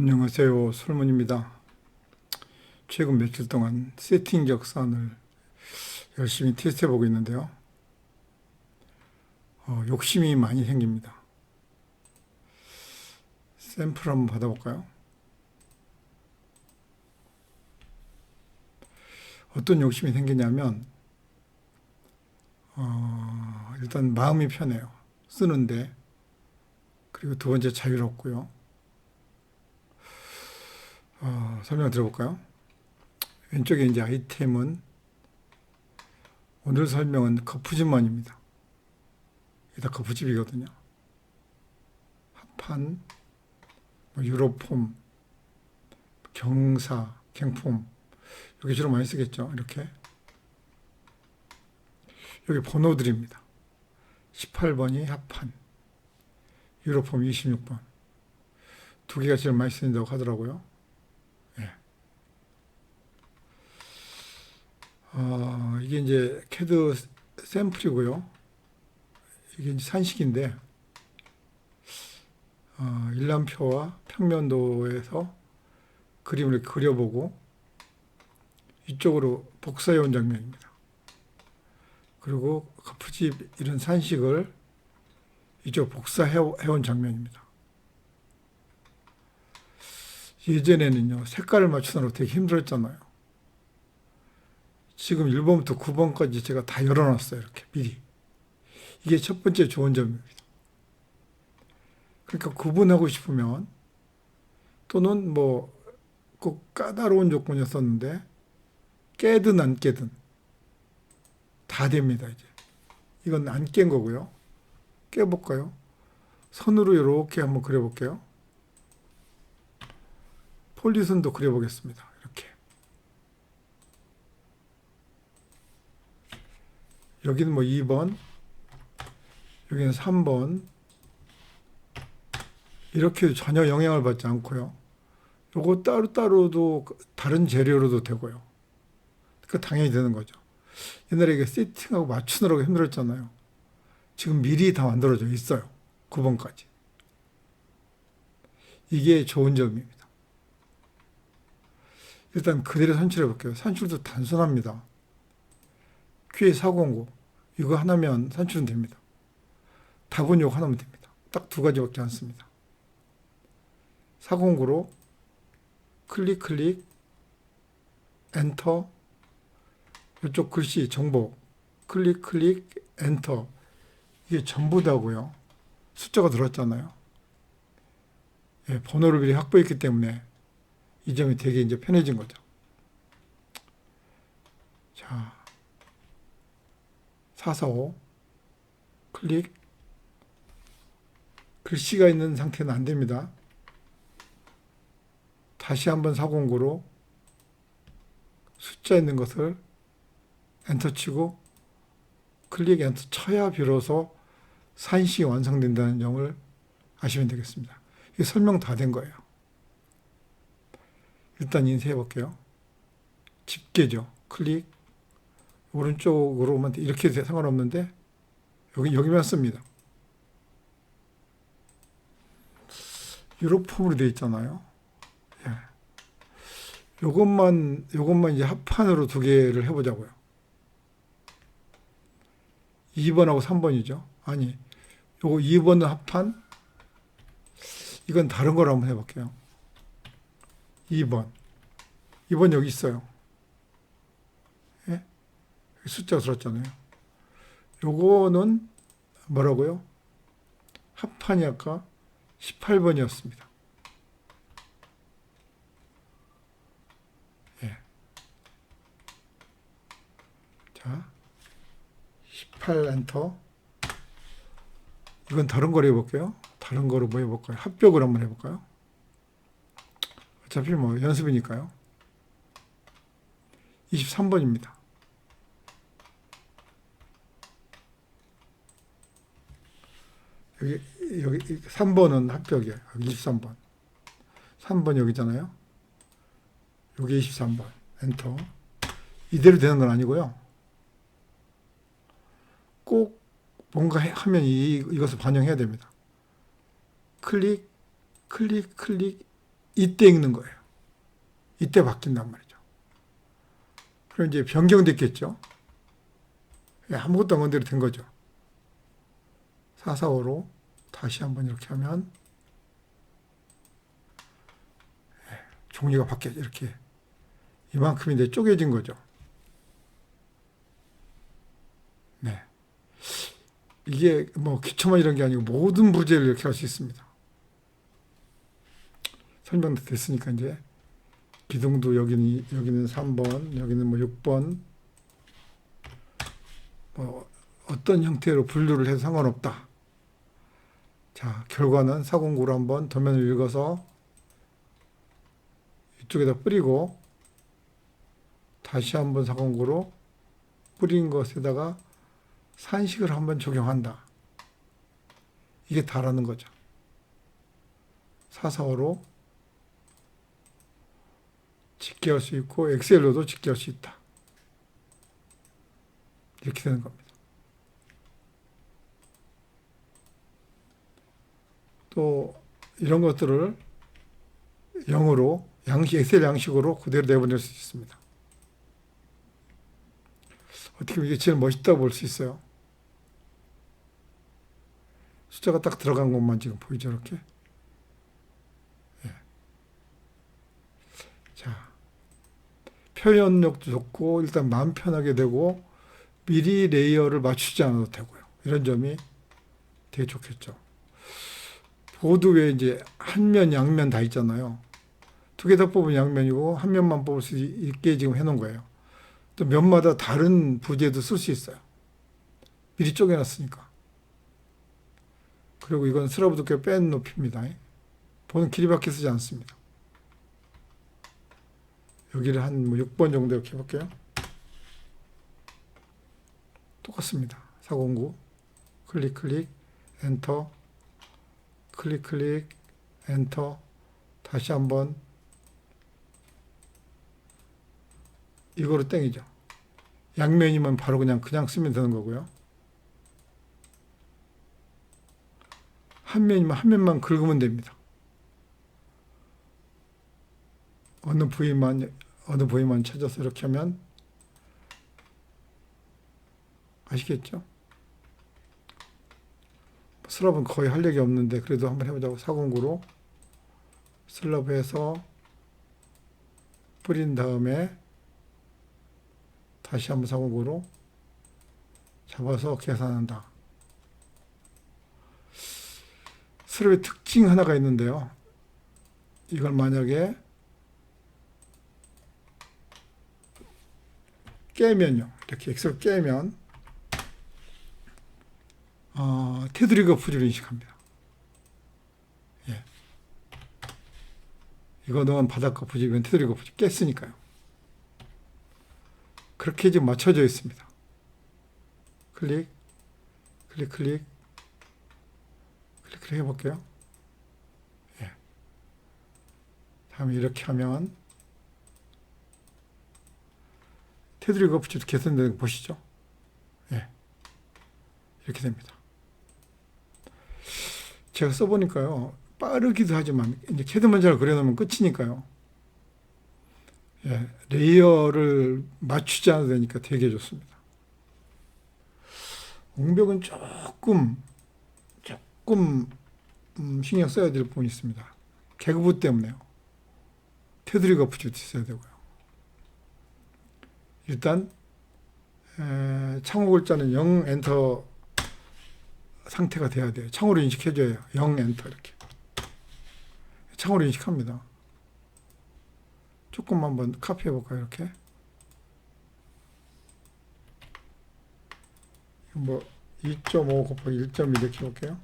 안녕하세요. 솔문입니다. 최근 며칠 동안 세팅 격산을 열심히 테스트 해 보고 있는데요. 어, 욕심이 많이 생깁니다. 샘플 한번 받아볼까요? 어떤 욕심이 생기냐면, 어, 일단 마음이 편해요. 쓰는데. 그리고 두 번째 자유롭고요. 어, 설명 들어볼까요? 왼쪽에 이제 아이템은 오늘 설명은 거푸집만입니다. 이게 다 거푸집이거든요. 합판, 뭐 유로폼, 경사, 갱폼 여기 주로 많이 쓰겠죠. 이렇게 여기 번호들입니다. 18번이 합판, 유로폼 26번 두 개가 제일 많이 쓰인다고 하더라고요. 어, 이게 이제 캐드 샘플이고요. 이게 이제 산식인데, 어, 일람표와 평면도에서 그림을 그려보고 이쪽으로 복사해 온 장면입니다. 그리고 커프집 이런 산식을 이쪽 복사해 온 장면입니다. 예전에는요, 색깔을 맞추느라 되게 힘들었잖아요. 지금 1번부터 9번까지 제가 다 열어놨어요. 이렇게 미리. 이게 첫 번째 좋은 점입니다. 그러니까 구분하고 싶으면 또는 뭐 꼭 까다로운 조건이었었는데 깨든 안 깨든 다 됩니다. 이제 이건 안 깬 거고요. 깨볼까요? 선으로 이렇게 한번 그려볼게요. 폴리선도 그려보겠습니다. 이렇게. 여기는 뭐 2번, 여기는 3번. 이렇게 전혀 영향을 받지 않고요. 요거 따로따로도 다른 재료로도 되고요. 그 당연히 되는 거죠. 옛날에 이게 세팅하고 맞추느라고 힘들었잖아요. 지금 미리 다 만들어져 있어요. 9번까지. 이게 좋은 점입니다. 일단 그대로 산출해 볼게요. 산출도 단순합니다. Q409 이거 하나면 산출은 됩니다. 답은 이거 하나면 됩니다. 딱 두 가지밖에 안 씁니다. 409로 클릭 클릭 엔터 이쪽 글씨 정보 클릭 클릭 엔터 이게 전부 다고요. 숫자가 들었잖아요. 예, 번호를 미리 확보했기 때문에 이 점이 되게 이제 편해진 거죠. 자, 445 클릭 글씨가 있는 상태는 안 됩니다. 다시 한번 409로 숫자 있는 것을 엔터 치고 클릭 엔터 쳐야 비로소 산식이 완성된다는 점을 아시면 되겠습니다. 설명 다 된 거예요. 일단 인쇄해 볼게요. 집게죠. 클릭 오른쪽으로만 이렇게 해도 상관없는데 여기 여기만 씁니다. 유로폼으로 되어 있잖아요. 예. 요것만 요것만 이제 합판으로 두 개를 해보자고요. 2번하고 3번이죠. 아니, 요거 2번은 합판. 이건 다른 걸 한번 해볼게요. 2번. 2번 여기 있어요. 예? 숫자가 들었잖아요. 요거는 뭐라고요? 합판이 아까 18번이었습니다. 예. 자, 18 엔터. 이건 다른 거로 해볼게요. 다른 거로 뭐 해볼까요? 합격을 한번 해볼까요? 어차피 뭐 연습이니까요. 23번입니다. 여기, 여기 3번은 합격이에요. 여기 23번. 3번 여기잖아요. 여기 23번. 엔터. 이대로 되는 건 아니고요. 꼭 뭔가 해- 하면 이, 이것을 반영해야 됩니다. 클릭, 클릭, 클릭, 이때 읽는 거예요. 이때 바뀐단 말이죠. 그럼 이제 변경됐겠죠. 예, 아무것도 안 건드려 된 거죠. 445로 다시 한번 이렇게 하면 예, 종이가 바뀌어 이렇게 이만큼인데 쪼개진 거죠. 네. 이게 뭐 기초만 이런 게 아니고 모든 부재를 이렇게 할 수 있습니다. 설명도 됐으니까 이제 기둥도 여기는 여기는 3번, 여기는 뭐 6번 뭐 어떤 형태로 분류를 해도 상관없다. 자, 결과는 사공구로 한번 도면을 읽어서 이쪽에다 뿌리고 다시 한번 사공구로 뿌린 것에다가 산식을 한번 적용한다. 이게 다라는 거죠. 사사오로 집계할 수 있고 엑셀로도 집계할 수 있다. 이렇게 되는 겁니다. 또 이런 것들을 영어로 양식 엑셀 양식으로 그대로 내보낼 수 있습니다. 어떻게 보면 이게 제일 멋있다 볼 수 있어요. 숫자가 딱 들어간 것만 지금 보이죠, 이렇게. 예. 자, 표현력도 좋고 일단 마음 편하게 되고 미리 레이어를 맞추지 않아도 되고요. 이런 점이 되게 좋겠죠. 보드에 이제 한 면, 양면 다 있잖아요. 두 개 다 뽑으면 양면이고 한 면만 뽑을 수 있게 지금 해놓은 거예요. 또 면마다 다른 부재도 쓸 수 있어요. 미리 쪼개놨으니까. 그리고 이건 스라브 두께 뺀 높이입니다. 보는 길이밖에 쓰지 않습니다. 여기를 한뭐 6번 정도 이렇게 해볼게요. 똑같습니다. 409 클릭 클릭 엔터 클릭 클릭 엔터 다시 한번 이거로 땡이죠. 양면이면 바로 그냥 그냥 쓰면 되는 거고요. 한 면이면 한 면만 긁으면 됩니다. 어느 부위만 어느 부위만 찾아서 이렇게 하면 아시겠죠? 슬럽은 거의 할 얘기 없는데 그래도 한번 해보자고 사공구로 슬럽 해서 뿌린 다음에 다시 한번 사공구로 잡아서 계산한다. 슬럽의 특징 하나가 있는데요. 이걸 만약에 깨면요. 이렇게 X를 깨면 어, 테두리가 부지를 인식합니다. 예. 이거는 바닥과 부지면 테두리가 부지 깼으니까요. 그렇게 지금 맞춰져 있습니다. 클릭, 클릭, 클릭, 클릭, 클릭 해볼게요. 예. 다음에 이렇게 하면 테두리가 부지도 개선되는 거 보시죠. 예. 이렇게 됩니다. 제가 써보니까요, 빠르기도 하지만, 이제 캐드만 잘 그려놓으면 끝이니까요. 예, 레이어를 맞추지 않아도 되니까 되게 좋습니다. 옹벽은 조금, 조금, 음, 신경 써야 될 부분이 있습니다. 개그부 때문에요. 테두리가 있어야 되고요. 일단, 에, 창호 글자는 0 엔터 상태가 돼야 돼요. 창으로 인식해줘요. 0 엔터 이렇게. 창으로 인식합니다. 조금 한번 카피해 볼까요? 이렇게. 뭐 2.5 곱하기 1.1 이렇게 볼게요.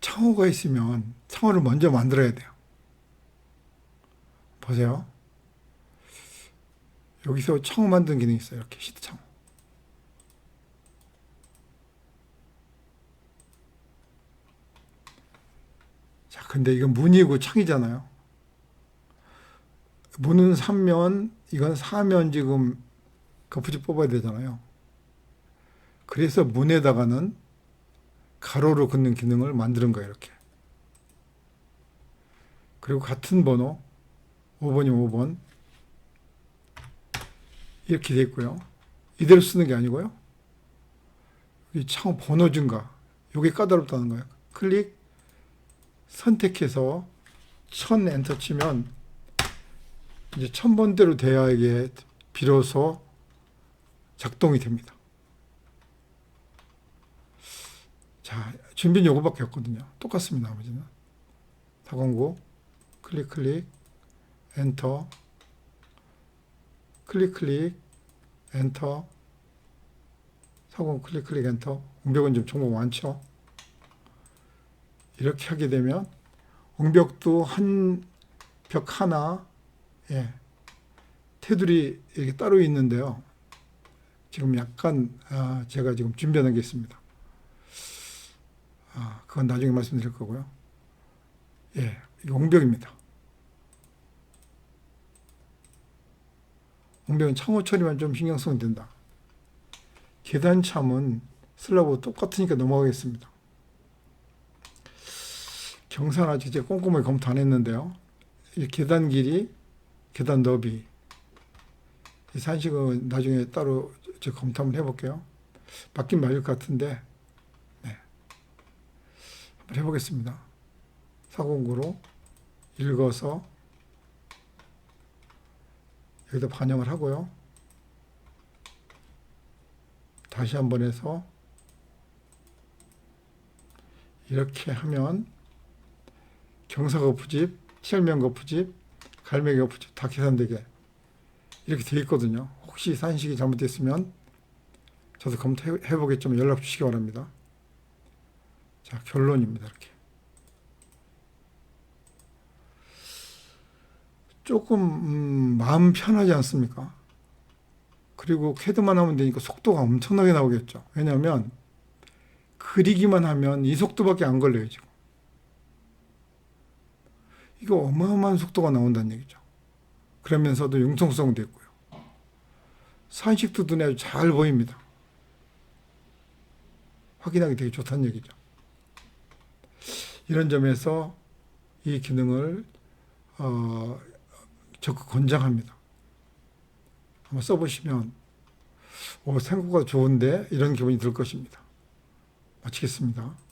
창호가 있으면 창호를 먼저 만들어야 돼요. 보세요. 여기서 창호 만든 기능이 있어요. 이렇게 시트 창호. 자, 근데 이건 문이고 창이잖아요. 문은 3면, 이건 4면 지금 거푸지 뽑아야 되잖아요. 그래서 문에다가는 가로로 긋는 기능을 만드는 거예요, 이렇게. 그리고 같은 번호 5번이면 5번 이렇게 돼 있고요. 이대로 쓰는 게 아니고요. 이 창호 번호 증가 이게 까다롭다는 거예요. 클릭 선택해서 천 엔터 치면 이제 천 번대로 돼야 이게 비로소 작동이 됩니다. 자, 준비는 요거밖에 없거든요. 똑같습니다. 나머지는. 409 클릭 클릭 엔터 클릭 클릭 엔터 409 클릭 클릭 엔터 옹벽은 좀 정보 많죠. 이렇게 하게 되면 옹벽도 한 벽 하나 예, 테두리 이렇게 따로 있는데요. 지금 약간 아, 제가 지금 준비하는 게 있습니다. 아, 그건 나중에 말씀드릴 거고요. 예, 용벽입니다. 용벽은 창호 처리만 좀 신경 쓰면 된다. 계단 참은 쓰려고 똑같으니까 넘어가겠습니다. 경사는 아직 이제 꼼꼼하게 검토 안 했는데요. 이 계단 길이, 계단 너비. 이 산식은 나중에 따로 저 검토 한번 해볼게요. 맞긴 맞을 것 같은데, 네. 한번 해보겠습니다. 사공구로 읽어서 여기다 반영을 하고요. 다시 한번 해서 이렇게 하면 경사 거푸집, 칠면 거푸집, 갈매기 거푸집 다 계산되게 이렇게 돼 있거든요. 혹시 산식이 잘못됐으면 저도 검토해 보겠지만 연락 주시기 바랍니다. 자, 결론입니다. 이렇게. 조금 음, 마음 편하지 않습니까? 그리고 캐드만 하면 되니까 속도가 엄청나게 나오겠죠. 왜냐하면 그리기만 하면 이 속도밖에 안 걸려요 지금. 이거 어마어마한 속도가 나온다는 얘기죠. 그러면서도 융통성도 있고요. 산식도 눈에 잘 보입니다. 확인하기 되게 좋다는 얘기죠. 이런 점에서 이 기능을 어, 적극 권장합니다. 한번 써보시면 오, 생각보다 좋은데 이런 기분이 들 것입니다. 마치겠습니다.